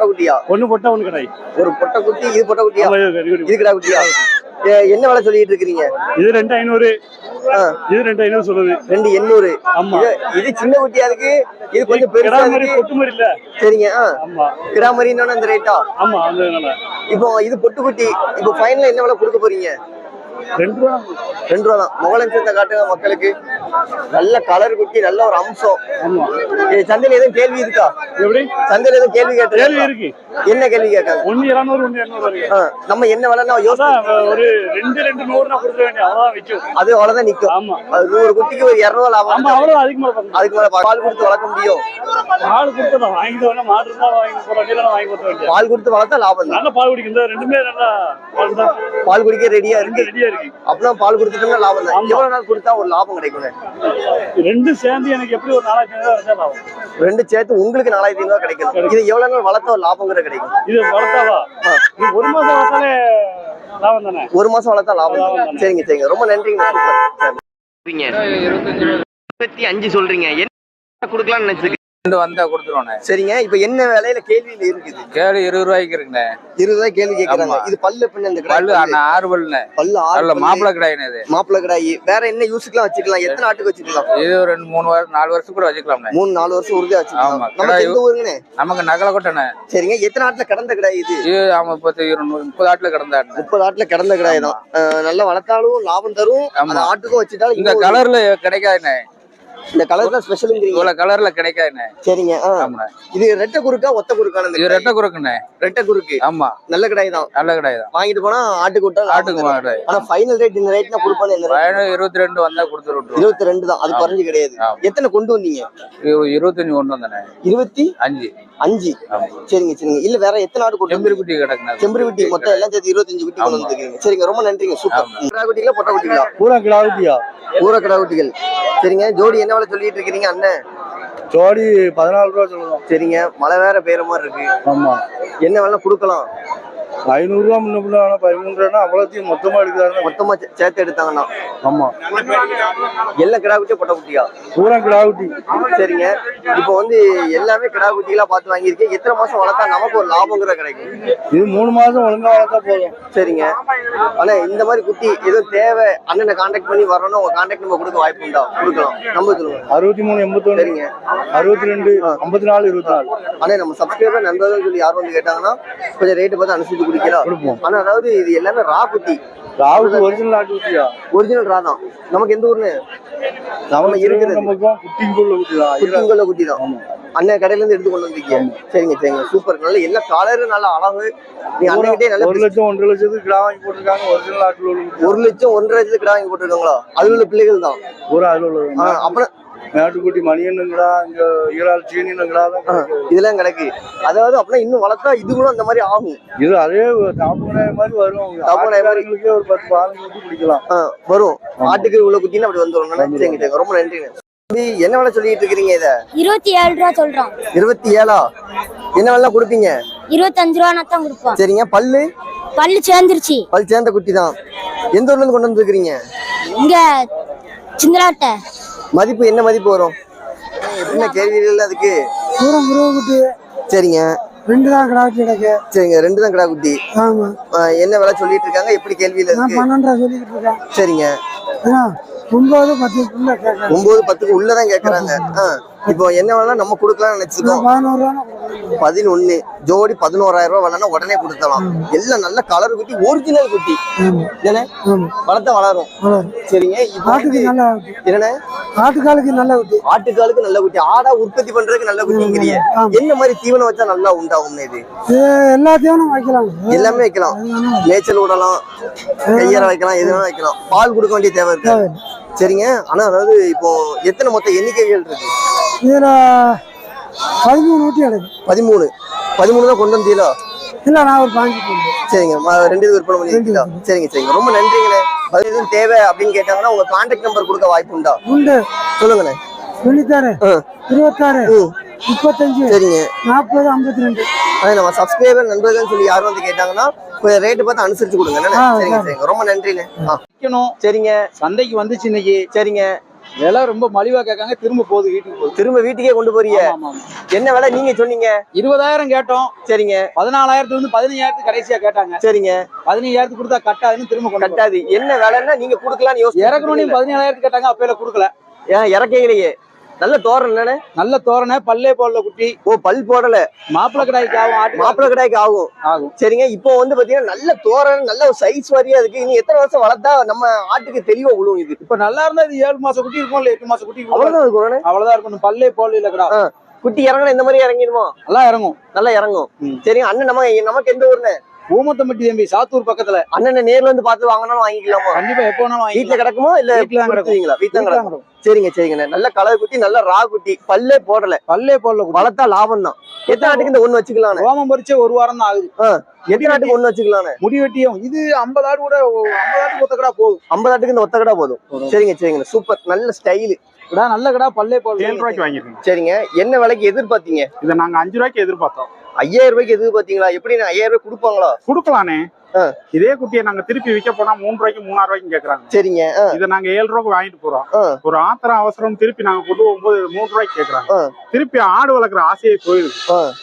பொட்டை குட்டியா ஒண்ணு போட்டா ஒண்ணு கடை ஒரு பொட்டை குட்டி இது பொட்டை குட்டியா ஆமா, இது கிடா. குட்டியா? என்ன விலை சொல்லிட்டு இருக்கிறீங்க? இது ரெண்டு ஐநூறு. இது ரெண்டு ஐநூறு சொல்லுது. ரெண்டு எண்ணூறு. ஆமா. இது- சின்ன குட்டியா இருக்கு? இது கொஞ்சம் பெருசா இருக்கு? பொட்டு மாதிரி இல்ல. சரிங்க. ஆமா. கிடா மாதிரின்னு அந்த ரேட்டா ஆமா அந்த நல்லா. இப்போ இது பொட்டு குட்டி இப்போ ஃபைனலா என்ன விலை கொடுக்க போறீங்க? ரெண்டு ரூபா ரெண்டு ரூபா தான். முகலன் சேர்ந்த காட்டுங்க மக்களுக்கு. நல்ல கலர் குட்டி நல்ல ஒரு அம்சம். சந்தையில எதுவும் கேள்வி இருக்கா? எப்படி? சந்தையில எதுவும் கேள்வி கேள்வி கேட்டு இருக்கு. என்ன கேள்வி கேட்காங்க ஒண்ணு இருநூறு ஒண்ணு இருநூறு நம்ம என்ன விலைன்னா யோசனை ஒரு ரெண்டு ரெண்டு நூறு நான் கொடுக்க வேண்டிய அவ்வளவுதான் விற்கும் அது அவ்வளவுதான் நிக்கும். ஆமா. அது நூறு குட்டிக்கு ஒரு இருநூறு லாபம் ஆமா அவ்வளவு அதிகமா பண்ணணும் அதுக்கு மேல பால் கொடுத்து வளர்க்க முடியும். பால் கொடுத்தா வாங்கிட்டு வேணா மாடு இருந்தா வாங்கி வேண்டியது வாங்கி கொடுத்த பால் கொடுத்து வளர்த்தா லாபம் நல்ல பால் குடிக்கும். ரெண்டுமே நல்லா பால் குடிக்க ரெடியா இருக்கு. ரெடியா இருக்கு. அப்படின்னா பால் கொடுத்துட்டோம்னா லாபம் தான். எவ்வளவு நாள் கொடுத்தா ஒரு லாபம் கிடைக்கும் ரெண்டும் சேர்ந்து எனக்கு எப்படி ஒரு நாலாயிரத்தி ஐநூறு ரெண்டு சேர்த்து உங்களுக்கு நாலாயிரத்தி ஐநூறு கிடைக்கும் இது எவ்வளவு நாள் வளர்த்தா ஒரு லாபங்கிற கிடைக்கும்? இது வளர்த்தாவா? ஒரு மாசம் வளர்த்தாலே லாபம் தானே? ஒரு மாசம் வளர்த்தா லாபம். சரிங்க சரிங்க. ரொம்ப நன்றிங்க சூப்பர். இருபத்தி அஞ்சு சொல்றீங்க. என்ன கொடுக்கலாம்னு நினைச்சிருக்கு ரெண்டு வந்தா கொடுத்துருவோண்ணே. சரிங்க இப்ப என்ன விலையில கேள்வியில இருக்குது? கேளு இருபது ரூபாய்க்கு இருக்குண்ணே. இருபது ரூபாய் கேள்வி கேக்குறாங்க. ஆமா. இது பல்லு பின்ன இந்த பல்லு ஆறு பல்லுண்ணே பல்லு ஆறு. மாப்பிள்ளை கிடையாது இது. மாப்பிள்ளை கிடாயி. வேற என்ன யூஸுக்குலாம் வச்சுக்கலாம்? எத்தனை ஆட்டுக்கு வச்சுக்கலாம்? இது ரெண்டு மூணு வருஷம் நாலு வருஷம் கூட வச்சுக்கலாம்ண்ணே. மூணு நாலு வருஷம் உறுதியா வச்சுக்கலாம். ஆமா, நமக்கு கிடாய் எந்த ஊருங்கண்ணே? நமக்கு நகலை கொட்டண்ணே. சரிங்க எத்தனை ஆட்டுல கடந்த கிடாய் இது? இது அவன் முப்பத்தி முப்பது ஆட்டுல கிடந்தாருண்ணே. முப்பது ஆட்டுல கடந்த கிடாய் தான். நல்லா வளர்த்தாலும் லாபம் தரும். ஆமா. ஆட்டுக்கும் வச்சுட்டாலும் இந்த கலர்ல கிடைக்காதுண்ணே. இந்த கலர் தான் ஸ்பெஷலுங்கிறீங்க? இவ்வளவு கலர்ல கிடைக்காதுண்ணே. சரிங்க இது ரெட்டை குறுக்கா ஒத்த குறுக்கான இது கிடாய்? ரெட்டை குறுக்குண்ணே. ரெட்டை குறுக்கு. ஆமா. நல்ல கிடாய் தான் நல்ல கிடையாது வாங்கிட்டு போனா ஆட்டுக்கு விட்டா ஆட்டுக்கு தரும். கிடையாது ஆனா ஃபைனல் ரேட் இந்த ரேட் தான் கொடுப்பானே. பயணம் இருபத்தி ரெண்டு வந்தா கொடுத்து விட்டுருவோம் இருபத்தி ரெண்டு தான். அது. குறைஞ்சு கிடையாது. எத்தனை கொண்டு வந்தீங்க? இரு- இருபத்தஞ்சு கொண்டு வந்தேண்ணே. இருபத்தி அஞ்சு. அஞ்சு. சரிங்க சரிங்க. இல்ல வேற எத்தனை ஆடு கொண்டு செம்பரி? குட்டி கிடக்குண்ணே. செம்பரி குட்டி மொத்தம் எல்லாம் சேர்த்து இருபத்தஞ்சு குட்டி கொண்டு. வந்துருக்கீங்க. சரிங்க ரொம்ப நன்றிங்க. சூப்பர். கிடா குட்டிகளா பொட்டை குட்டிகளா? பூரா கிடாவட்டியா ஊர கிடா குட்டிகள் சரிங்க. ஜோடி என்ன வேலை சொல்லிட்டு இருக்கிறீங்க அண்ணன் ஜோடி பதினாலு ரூபா சொல்லுவோம். சரிங்க. மழை வேற பெய்யற மாதிரி இருக்கு. ஆமா. என்ன வேலை கொடுக்கலாம். ஐநூறு ரூபா முன்ன பின்ன ஆனா பதிமூணு ரூபா அவ்வளோத்தையும் மொத்தமா எடுக்கிறாரு மொத்தமா சே- சேர்த்து எடுத்தாங்கன்னா. ஆமா. எல்லாம் கிடா குட்டியா பொட்டை குட்டியா பூரா கிடாவட்டி சரிங்க. இப்போ வந்து எல்லாமே கிடா குட்டிகளா பார்த்து வாங்கியிருக்கேன் எத்தனை மாசம் வளர்த்தா நமக்கு ஒரு லாபங்கிற கிடைக்கும். இது மூணு மாசம் ஒழுங்கா வளர்த்தா போதும். சரிங்க. ஆனா இந்த மாதிரி குட்டி எதுவும் தேவை? அண்ணனை கான்டாக்ட் பண்ணி வரணும்னா உங்க கான்டாக்ட் நம்பர் கொடுக்க வாய்ப்பு உண்டா? கொடுக்கலாம். நம்பர் சொல்லுங்க. அறுபத்தி மூணு எண்பத்தொன்னு சரிங்க. அறுபத்தி ரெண்டு ஐம்பத்தி நாலு இருபத்தி நாலு. ஆனா நம்ம சப்ஸ்கிரைபர் நண்பர்கள் சொல்லி யாரும் வந்து கேட்டாங்கன்னா கொஞ்சம் ரேட்டு பார்த்து அனுசரிச்சு குடிக்கலாம். ஆனா அதாவது இது எல்லாமே ரா குட்டி. ராவுக்கு ஒரிஜினல் ஆட்டு குட்டியா? ஒரிஜினல் ரா தான். நமக்கு எந்த ஊர்னு நம்ம இருக்கிறது. குட்டிங்குள்ள குட்டி தான். ஐயா. குட்டிங்குள்ள குட்டி தான். ஆமா. அண்ணன் கடையில இருந்து எடுத்து கொண்டு வந்திருக்கீங்க சரிங்க சரிங்க. சூப்பர். நல்ல எல்லா கலரும் நல்ல அழகு. நீ அண்ணன்கிட்டே நல்ல ஒரு லட்சம் ஒன்றரை லட்சத்துக்கு கிடா வாங்கி போட்டிருக்காங்க. ஒரிஜினல் குட்டி. ஒரு லட்சம் ஒன்றரை லட்சத்துக்கு கிடா வாங்கி போட்டுருக்காங்களா? அது உள்ள பிள்ளைகள் தான். அதுல ஆ, அப்புறம் மேட்டுக்குட்டி மணியனுங்கடா இங்க ஈரால் தான் கிடைக்குது. இதெல்லாம் கிடக்கு. அதாவது அப்படின்னா இன்னும் வளர்த்தா இது கூட அந்த மாதிரி ஆகும். இது அதே தாப்பனாய மாதிரி வரும். தாப்பனாய மாதிரி. ஒரு பத்து பதினஞ்சு குட்டி பிடிக்கலாம் வரும். ஆட்டுக்கு உள்ள குட்டின்னு அப்படி வந்துடும் சரிங்க ரொம்ப தம்பி, என்ன வேலை சொல்லிட்டு இருக்கிறீங்க இத? இருபத்தி ஏழு ரூபா சொல்றோம். இருபத்தி ஏழா? என்ன வேலை கொடுப்பீங்க? இருபத்தஞ்சு ரூபா தான் கொடுப்போம் சரிங்க. பல்லு? பல்லு சேர்ந்துருச்சு. பல் சேர்ந்த குட்டி தான். எந்த ஊர்ல இருந்து கொண்டு வந்துருக்கீங்க இங்க சிந்தலாட்டை. மதிப்பு என்ன மதிப்பு வரும்? என்ன கேள்விகள் அதுக்கு? பூரா முருகன் குட்டி. சரிங்க. ரெண்டு தான் கிடாக்கு கிடக்கு. சரிங்க ரெண்டு தான் கிடா குட்டி. ஆமா. என்ன வேலை சொல்லிட்டு இருக்காங்க? எப்படி கேள்வியில நான் இருக்கு பன்னெண்டரை சொல்லிக்கிட்டு இருக்கேன். சரிங்க. ஒன்பது பத்துக்குள்ள ஒன்பது பத்துக்கு உள்ளதான் கேக்குறாங்க. ஆ, இப்போ என்ன வேணா நம்ம கொடுக்கலாம்னு நினைச்சிருக்கோம் பதினொன்னு ஜோடி பதினோராயிரம் ரூபாய் வேணா உடனே கொடுத்தலாம் எல்லாம் நல்ல கலர் குட்டி ஒரிஜினல் குட்டி. ஆமா. வளர்த்தா வளரும். சரிங்க என்னண்ணே? ஆட்டுக்காலுக்கு நல்ல குட்டி. ஆட்டுக்காலுக்கு நல்ல குட்டி. ஆடா உற்பத்தி பண்றதுக்கு நல்ல குட்டிங்கிறிய. ஆமா. என்ன மாதிரி தீவனம் வச்சா நல்லா உண்டாகும் இது? இது எல்லாத்தையும் வைக்கலாம். எல்லாமே வைக்கலாம். மேய்ச்சல் விடலாம் கையற வைக்கலாம் எது வேணா வைக்கலாம். பால் கொடுக்க வேண்டிய தேவை இருக்கு. சரிங்க ஆனா அதாவது இப்போ எத்தனை மொத்த எண்ணிக்கைகள் இருக்கு? இதுல பதிமூணு ஊட்டி கிடக்கு பதிமூணு. பதிமூணு தான் கொண்டு வந்தீங்களா? இல்ல நான் ஒரு பாஞ்சு சரிங்க. ரெண்டு இது விற்பனை பண்ணிருக்கீங்களா சரிங்க சரிங்க. ரொம்ப நன்றிங்கண்ணே. அது எதுவும் தேவை அப்படின்னு கேட்டாங்கன்னா உங்க கான்டாக்ட் நம்பர் கொடுக்க வாய்ப்பு உண்டா? உண்டு. சொல்லுங்கண்ணே. தொண்ணூத்தாறு. இருபத்தாறு முப்பத்தஞ்சு சரிங்க. நாற்பது ஐம்பத்தி ரெண்டு அதே நம்ம சப்ஸ்கிரைபர் நண்பர்கள் சொல்லி யாரும் வந்து கேட்டாங்கன்னா கொஞ்சம் ரேட்டு பார்த்து அனுசரிச்சு கொடுங்க சரிங்க. சரிங்க. ரொம்ப நன்றிண்ணே. சரிங்க. சந்தைக்கு வந்துச்சு இன்னைக்கு. சரிங்க. விலை ரொம்ப மலிவா கேட்காங்க திரும்ப போகுது வீட்டுக்கு போகுது. திரும்ப வீட்டுக்கே கொண்டு போறீங்க. என்ன விலை நீங்க சொன்னீங்க? இருபதாயிரம் கேட்டோம். சரிங்க. பதினாலாயிரத்துல இருந்து பதினஞ்சாயிரத்துக்கு கடைசியா கேட்டாங்க. சரிங்க. பதினஞ்சாயிரத்துக்கு கொடுத்தா கட்டாதுன்னு திரும்ப. கட்டாது. என்ன விலைன்னா நீங்க குடுக்கலாம்னு யோசிச்சு இறக்கணும் பதினேழாயிரத்துக்கு கேட்டாங்க அப்பையில கொடுக்கல. ஏன் இறக்கையிலேயே நல்ல தோரணம் என்னன்னு நல்ல தோரணை பல்லே போடல குட்டி. ஓ பல் போடல. மாப்பிள்ளை கடாய்க்கு ஆகும் ஆட்டு மாப்பிள்ளை கடாய்க்கு ஆகும். ஆகும். சரிங்க இப்போ வந்து பாத்தீங்கன்னா நல்ல தோரணம் நல்ல ஒரு சைஸ் வாரியா இருக்கு. இனி எத்தனை வருஷம் வளர்த்தா நம்ம ஆட்டுக்கு தெளிவா விழுவும் இது? இப்ப நல்லா இருந்தா இது ஏழு மாசம் குட்டி இருக்கும் இல்ல எட்டு மாசம் குட்டி இருக்கும்? அவ்வளவுதான் இருக்கும் அவ்வளவுதான் இருக்கணும் பல்லே போடல இல்ல கடா குட்டி இறங்கினா இந்த மாதிரி இறங்கிடுமா? நல்லா இறங்கும். நல்லா இறங்கும். சரிங்க அண்ணன் நம்ம நமக்கு எந்த ஊர்னு ஊமத்தம்பட்டி தம்பி சாத்தூர் பக்கத்துல. அண்ணனை நேர்ல வந்து பார்த்து வாங்கினாலும் வாங்கிக்கலாமா? கண்டிப்பா எப்ப வேணாலும் வீட்டுல கிடக்குமோ இல்ல வீட்டுல. கொடுத்துருவீங்களா வீட்டுல கிடக்கும். சரிங்க சரிங்க நல்ல கலர் குட்டி நல்ல ரா குட்டி. பல்லே போடல. பல்லே போடல வளர்த்தா லாபம் தான். எத்தனை நாட்டுக்கு இந்த ஒண்ணு வச்சுக்கலாம்னு ரோமம் பறிச்சே ஒரு வாரம் தான் ஆகுது எத்தனை நாட்டுக்கு ஒண்ணு வச்சுக்கலாம்னு முடி வெட்டியும். இது ஐம்பது ஆடு கூட ஐம்பது ஆடு கொத்த கடா போதும். ஐம்பது நாட்டுக்கு இந்த ஒத்த கடை போதும். சரிங்க சரிங்க சூப்பர். நல்ல ஸ்டைலு. நல்ல கடா பல்லே போடல. ஏழு ரூபாய்க்கு வாங்கிருக்கோம் சரிங்க. என்ன விலைக்கு எதிர்பார்த்தீங்க? இதை நாங்க அஞ்சு ரூபாய்க்கு எதிர்பார்த்தோம். ஐயாயிரம் ரூபாய்க்கு எதிர்பார்த்தீங்களா எப்படி ஐயாயிரம் ரூபாய் கொடுப்பாங்களா கொடுக்கலானே. இதே குட்டியை நாங்க திருப்பி விற்க போனா மூணு ரூபாய்க்கு மூணாயிரம் ரூபாய்க்கு கேக்குறாங்க சரிங்க இதை நாங்க ஏழு ரூபாய்க்கு வாங்கிட்டு போறோம். ஒரு ஆத்திரம் அவசரம் திருப்பி நாங்க கொண்டு போகும்போது மூணு ரூபாய்க்கு கேக்குறாங்க. திருப்பி ஆடு வளர்க்குற ஆசையே. அதுதான்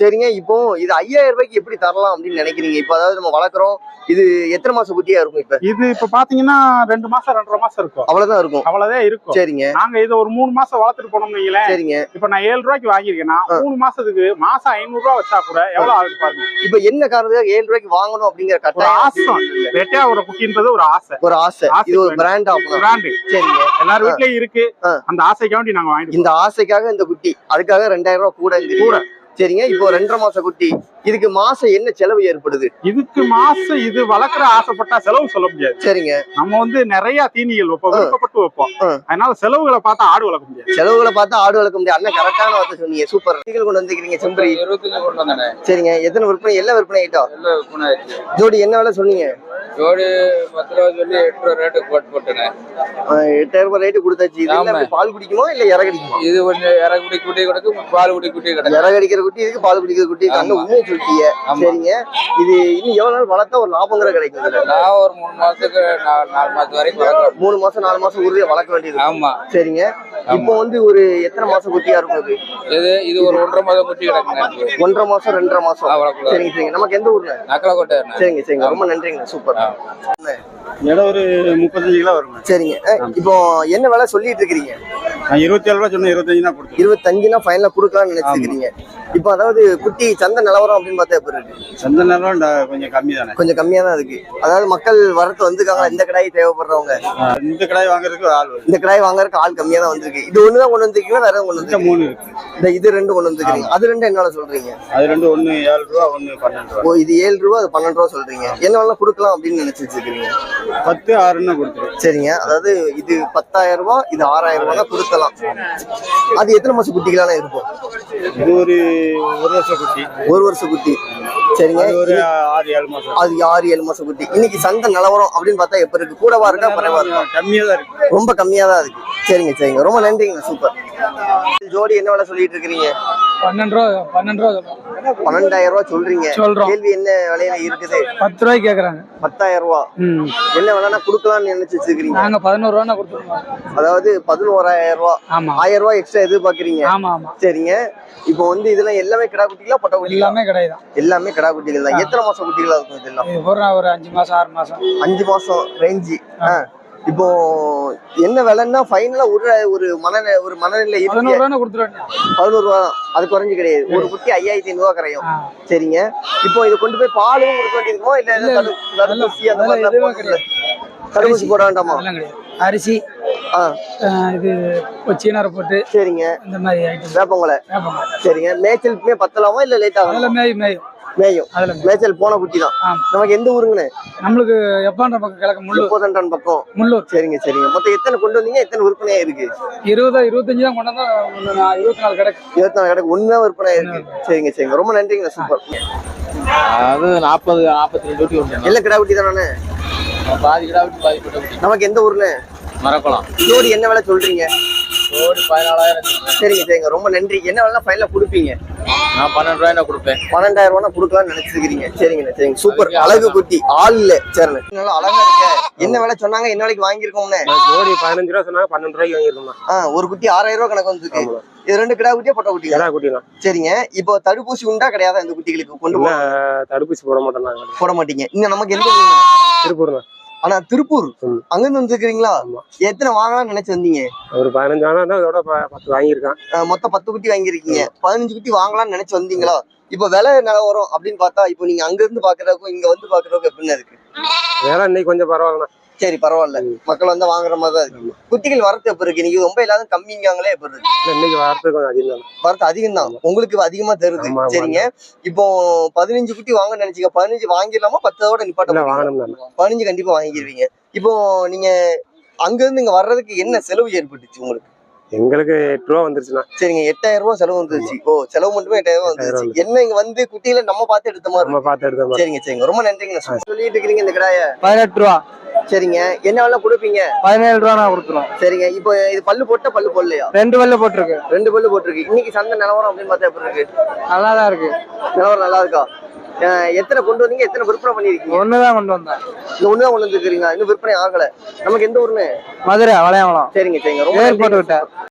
சரிங்க இப்போ இது ஐயாயிரம் ரூபாய்க்கு எப்படி தரலாம் அப்படின்னு நினைக்கிறீங்க? இப்போ அதாவது நம்ம வளர்க்குறோம் இது எத்தனை மாசம் குட்டியா இருக்கும் இப்ப? இது இப்ப பாத்தீங்கன்னா ரெண்டு மாசம் ரெண்டரை மாசம் இருக்கும். அவ்வளவுதான் இருக்கும். அவ்வளவுதான் இருக்கும். சரிங்க. நாங்க இதை ஒரு மூணு மாசம் வளர்த்துட்டு போனோம் வைங்களேன். சரிங்க. இப்ப நான் ஏழு ரூபாய்க்கு வாங்கியிருக்கேன்னா. மூணு மாசத்துக்கு மாசம் ஐநூறு ரூபாய் வச்சா கூட எவ்வளவு ஆகுது பாருங்க. இப்ப என்ன காரணத்துக்காக ஏழு ரூபாய்க்கு வாங்கணும் அப்படிங்கிற கட்டாயம் ஆசை. ரெட்டையா ஒரு குட்டின்றது ஒரு ஆசை. ஒரு ஆசை. இது ஒரு. பிராண்ட் ஆஃப் பிராண்டு சரிங்க. எல்லார் வீட்லயும் இருக்கு. அந்த ஆசைக்காண்டி நாங்க வாங்கிட்டு இந்த ஆசைக்காக இந்த குட்டி அதுக்காக ரெண்டாயிரம் ரூபாய் கூட கூட. சரிங்க இப்போ ரெண்டரை மாச குட்டி. இதுக்கு மாசம் என்ன செலவு ஏற்படுது? இதுக்கு மாசம் இது வளர்க்குற ஆசைப்பட்டா செலவு சொல்ல முடியாது. சரிங்க. நம்ம வந்து நிறைய தீனிகள் வைப்போம். விருப்பப்பட்டு வைப்போம். அதனால செலவுகளை பார்த்தா ஆடு வளர்க்க முடியாது. செலவுகளை பார்த்தா ஆடு வளர்க்க முடியாது. அண்ணன் கரெக்டான வார்த்தை சொன்னீங்க. சூப்பர் குட்டிகள் கொண்டு வந்துக்கிறீங்க செம்பரி. இருபத்தஞ்சு கொண்டு வந்தானே. சரிங்க எத்தனை விற்பனை? எல்லாம் விற்பனை ஆயிட்டோம் ஜோடி என்ன வேலை சொன்னீங்க? ஜோடி பத்து ரூபா சொல்லி எட்டு ரூபா ரேட்டுக்கு போட்டு போட்டேனே எட்டாயிரம் ரூபாய் ரேட்டு கொடுத்தாச்சு. இது பால் குடிக்குமா இல்ல இற கடிக்குமா இது கொஞ்சம் இற குடி குட்டி கிடக்கு பால் குடி குட்டி கிடக்கு. இற கடிக்கிற குட்டி இதுக்கு பால் குடிக்கிற குட்டி ஆமா. உண்மையை சொல்லிட்டீங்க. சரிங்க. இது இன்னும் எவ்வளவு நாள் வளர்த்தா ஒரு லாபங்கிற கிடைக்கும் நான் ஒரு மூணு மாசத்துக்கு நாலு மாசம் வரைக்கும் மூணு மாசம் நாலு மாசம் உறுதியா வளர்க்க வேண்டியது ஆமா. சரிங்க. இப்போ வந்து ஒரு எத்தனை மாசம் குட்டியா இருக்கும் இது இது ஒரு ஒன்றரை மாதம் குட்டி கிடக்குங்க. ஒன்றரை மாசம் ரெண்டரை மாசம். சரிங்க சரிங்க. நமக்கு எந்த ஊர்ல நக்கலக்கோட்டை சரிங்க சரிங்க. ரொம்ப நன்றிங்க. சூப்பர். இடம் ஒரு முப்பத்தஞ்சு கிலோ வருங்க. சரிங்க. இப்போ என்ன வேலை சொல்லிட்டு இருக்கிறீங்க? நான் இருபத்தி ஏழு ரூபா சொன்னேன் இருபத்தஞ்சு தான் கொடுத்தேன் இருபத்தஞ்சுனா ஃபைனலா கொடுக்கலாம்னு நினைச்சிருக்கீங்க இப்போ அதாவது குட்டி சந்தை நிலவரம் அப்படின்னு பார்த்தா எப்படி இருக்கு? சந்த நேரம் கொஞ்சம் கம்மி தானே கொஞ்சம் கம்மியா தான் இருக்கு. அதாவது மக்கள் வரத்து வந்துருக்காங்க இந்த கடாய் தேவைப்படுறவங்க? இந்த கடாய் வாங்குறதுக்கு ஆள் இந்த கடாய் வாங்குறதுக்கு ஆள் கம்மியா தான் வந்திருக்கு. இது ஒண்ணுதான் கொண்டு வந்திருக்கீங்களா? வேற கொண்டு வந்து மூணு இருக்கு. இந்த இது ரெண்டு கொண்டு வந்திருக்கீங்க அது ரெண்டு என்னால சொல்றீங்க? அது ரெண்டு ஒண்ணு ஏழு ரூபா ஒண்ணு பன்னெண்டு ரூபா. ஓ இது ஏழு ரூபா அது பன்னெண்டு ரூபா சொல்றீங்க. என்ன வேணா கொடுக்கலாம் அப்படின்னு நினைச்சு வச்சிருக்கீங்க பத்து ஆறுன்னு கொடுத்துருவேன் சரிங்க. அதாவது இது பத்தாயிரம் ரூபாய் இது ஆறாயிரம் ரூபாய் கொடுக்கலாம். அது எத்தனை மாசம் குட்டிகளான இருக்கும்? இது ஒரு ஒரு வருஷம் குட்டி. ஒரு வருஷம் குட்டி. சரிங்க. ஒரு ஆறு ஏழு மாசம். அது ஆறு ஏழு மாசம் குட்டி. இன்னைக்கு சந்தை நிலவரம் அப்படின்னு பார்த்தா எப்ப இருக்கு? கூடவா இருக்கா குறைவா இருக்கா? கம்மியா தான் இருக்கு. ரொம்ப கம்மியா தான் இருக்கு. சரிங்க சரிங்க. ரொம்ப நன்றிங்க சூப்பர். ஜோடி என்ன வேலை சொல்லிட்டு இருக்கிறீங்க? பன்னெண்டு ரூபா பன்னெண்டு ரூபா பன்னெண்டாயிரம் ரூபாய் சொல்றீங்க. சொல்றோம். கேள்வி என்ன விலையில இருக்குது? பத்து ரூபாய்க்கு கேக்குறாங்க. பத்தாயிரம் என்ன வேணா கொடுக்கலாம்னு நினைச்சு வச்சிருக்கீங்க. நாங்க பதினோரு ரூபா கொடுத்துருவோம். அதாவது பதினோராயிரம் ரூபாய் ஆமா. ஆயிரம் எக்ஸ்ட்ரா எதிர்பார்க்கறீங்க. ஆமா ஆமா. சரிங்க. இப்போ வந்து இதெல்லாம் எல்லாமே கிடா குட்டிகளா பொட்டை எல்லாமே கிடையாது எல்லாமே கிடா குட்டிகள் தான். எத்தனை மாசம் குட்டிகளா இருக்கும் இதெல்லாம்? ஒரு அஞ்சு மாசம் ஆறு மாசம். அஞ்சு மாசம் ரேஞ்சு இப்போ என்ன விலைன்னா ஃபைனலா ஒரு ஒரு மன ஒரு மனநிலை இருக்கு. பதினோரு ரூபா. அது குறைஞ்சு கிடையாது. ஒரு குட்டி ஐயாயிரத்தி ஐநூறு ரூபா கரையும். சரிங்க. இப்போ இதை கொண்டு போய் பாலும் கொடுக்க வேண்டியிருக்குமோ? இல்ல இல்ல, தடு- தடுப்பூசி அந்த மாதிரி. தடுப்பூசி போட வேண்டாமா? அரிசி. இது சீனரை போட்டு சரிங்க. இந்த மாதிரி கேட்பாங்க சரிங்க. மேய்ச்சலுக்குமே பத்தலாமா? இல்ல லேட் ஆகும்? மேயும். மேயும். அதில் மேய்ச்சல் போன குட்டி தான். நமக்கு எந்த ஊருங்கண்ணே? நம்மளுக்கு எப்பான்ற பக்கம் கிழக்கு? முள்ளூர். முப்பதண்டான் பக்கம்? முள்ளூர். சரிங்க சரிங்க. மொத்தம் எத்தனை கொண்டு வந்தீங்க? எத்தனை விற்பனையா இருக்கு? இருபதா இருபத்தஞ்சு தான் கொண்டு வந்தா இருபத்தி நாலு கிடக்கு. இருபத்தி நாலு கடைக்கு. ஒண்ணுதான் விற்பனை இருக்கு. சரிங்க சரிங்க. ரொம்ப நன்றிங்க சூப்பர். அது நாற்பது நாற்பத்தி ரெண்டு குட்டி உண்டு எல்லாம் கிடா குட்டி தானே பாதி கிடா விட்டு பாதி குட்டி நமக்கு எந்த ஊர்ல மரக்குளம். ஜோடி என்ன விலை சொல்றீங்க? சரிங்க சரிங்க. ரொம்ப நன்றி. என்ன வேலை ஃபைனலா கொடுப்பீங்க. நான் பன்னெண்டு ரூபாய் கொடுப்பேன். பன்னெண்டாயிரம் ரூபாய் கொடுக்கலாம்னு நினைச்சிருக்கீங்க சரிங்கண்ணே சரிங்க. சூப்பர் அழகு குட்டி. ஆள் இல்ல சரிண்ணே நல்லா அழகா இருக்க. என்ன விலை சொன்னாங்க? என்ன விலைக்கு வாங்கியிருக்கோம்னே? ஜோடி பதினஞ்சு ரூபா சொன்னாங்க பன்னெண்டு ரூபாய்க்கு வாங்கிருக்கோம் ஆ ஒரு குட்டி ஆறாயிரம் ரூபாய் கணக்கு வந்துருக்கு. இது ரெண்டு கிடா குட்டியா பொட்டை குட்டியா? கிடா குட்டிலாம் சரிங்க. இப்போ தடுப்பூசி உண்டா கிடையாதா இந்த குட்டிகளுக்கு? கொண்டு தடுப்பூசி போட மாட்டோம் நாங்க. போட மாட்டீங்க. இங்க நமக்கு எந்த? திருப்பூர் ஆனா திருப்பூர் ம். அங்க இருந்து வந்துருக்கீங்களா. எத்தனை வாங்கலாம்னு நினைச்சு வந்தீங்க? ஒரு பதினஞ்சு ஆனா இதோட பத்து வாங்கியிருக்கான் மொத்தம் பத்து குட்டி வாங்கியிருக்கீங்க. பதினஞ்சு குட்டி வாங்கலாம்னு நினைச்சு வந்தீங்களா? இப்போ விலை நிலவரம் அப்படின்னு பார்த்தா இப்போ நீங்க அங்க இருந்து பாக்குறதுக்கும் இங்க வந்து பாக்குறதுக்கும் எப்படின்னு இருக்கு? வேலை இன்னைக்கு கொஞ்சம் பரவாயில்லண்ணா. சரி பரவாயில்ல. மக்கள் வந்து வாங்குற மாதிரி தான் இருக்கு. குட்டிகள் வரத்து எப்ப இருக்கு? நீங்க ரொம்ப எல்லாரும் கம்மிங்காங்களே எப்ப இருக்கு? இல்ல, இன்னைக்கு வரது கொஞ்சம் அதிகம் தான். வரத்து அதிகம் தான் உங்களுக்கு அதிகமா தருது. சரிங்க. இப்போ பதினஞ்சு குட்டி வாங்க நினைச்சீங்க பதினஞ்சு வாங்கிடலாமா? பத்தோட நிப்பாட்ட? வாங்கணும் தான். பதினஞ்சு கண்டிப்பா வாங்கிடுவீங்க இப்போ நீங்க அங்க இருந்து இங்க வர்றதுக்கு என்ன செலவு ஏற்பட்டுச்சு உங்களுக்கு? எங்களுக்கு எட்டு ரூபா வந்துருச்சுண்ணா. சரிங்க. எட்டாயிரம் ரூபாய் செலவு வந்துருச்சு. ஓ செலவு மட்டுமே எட்டாயிரம் ரூபாய் எட்டாயிரம் வந்துருச்சு. என்ன இங்க வந்து குட்டியில நம்ம பார்த்து எடுத்த மாதிரி நம்ம. பார்த்து எடுத்த மாதிரி. சரிங்க சரிங்க. ரொம்ப நன்றிங்க. சொல்லிட்டு இருக்கிறீங்க இந்த கடாய. பதினெட்டு ரூபா. சரிங்க. என்ன வேலை கொடுப்பீங்க? பதினேழு ரூபா நான் கொடுத்துருவோம். சரிங்க. இப்போ இது பல்லு போட்ட பல்லு போடலையா? ரெண்டு பல்லு போட்டிருக்கு. ரெண்டு பல்லு போட்டிருக்கு. இன்னைக்கு சந்தை நிலவரம் அப்படின்னு பார்த்தா எப்படி இருக்கு? நல்லா தான் இருக்கு. நிலவரம் நல்லா இருக்கா? அஹ் எத்தனை கொண்டு வந்தீங்க? எத்தனை விற்பனை பண்ணிருக்கீங்க ஒன்று தான் கொண்டு வந்தேன். இந்த ஒண்ணு தான் கொண்டு வந்துருக்கீங்களா இன்னும் விற்பனை ஆகல. நமக்கு எந்த ஊருன்னு? மதுரை வளையங்குளம். சரிங்க சரிங்க. ரொம்ப ஏர்போர்ட் நன்றிங்க. விட்ட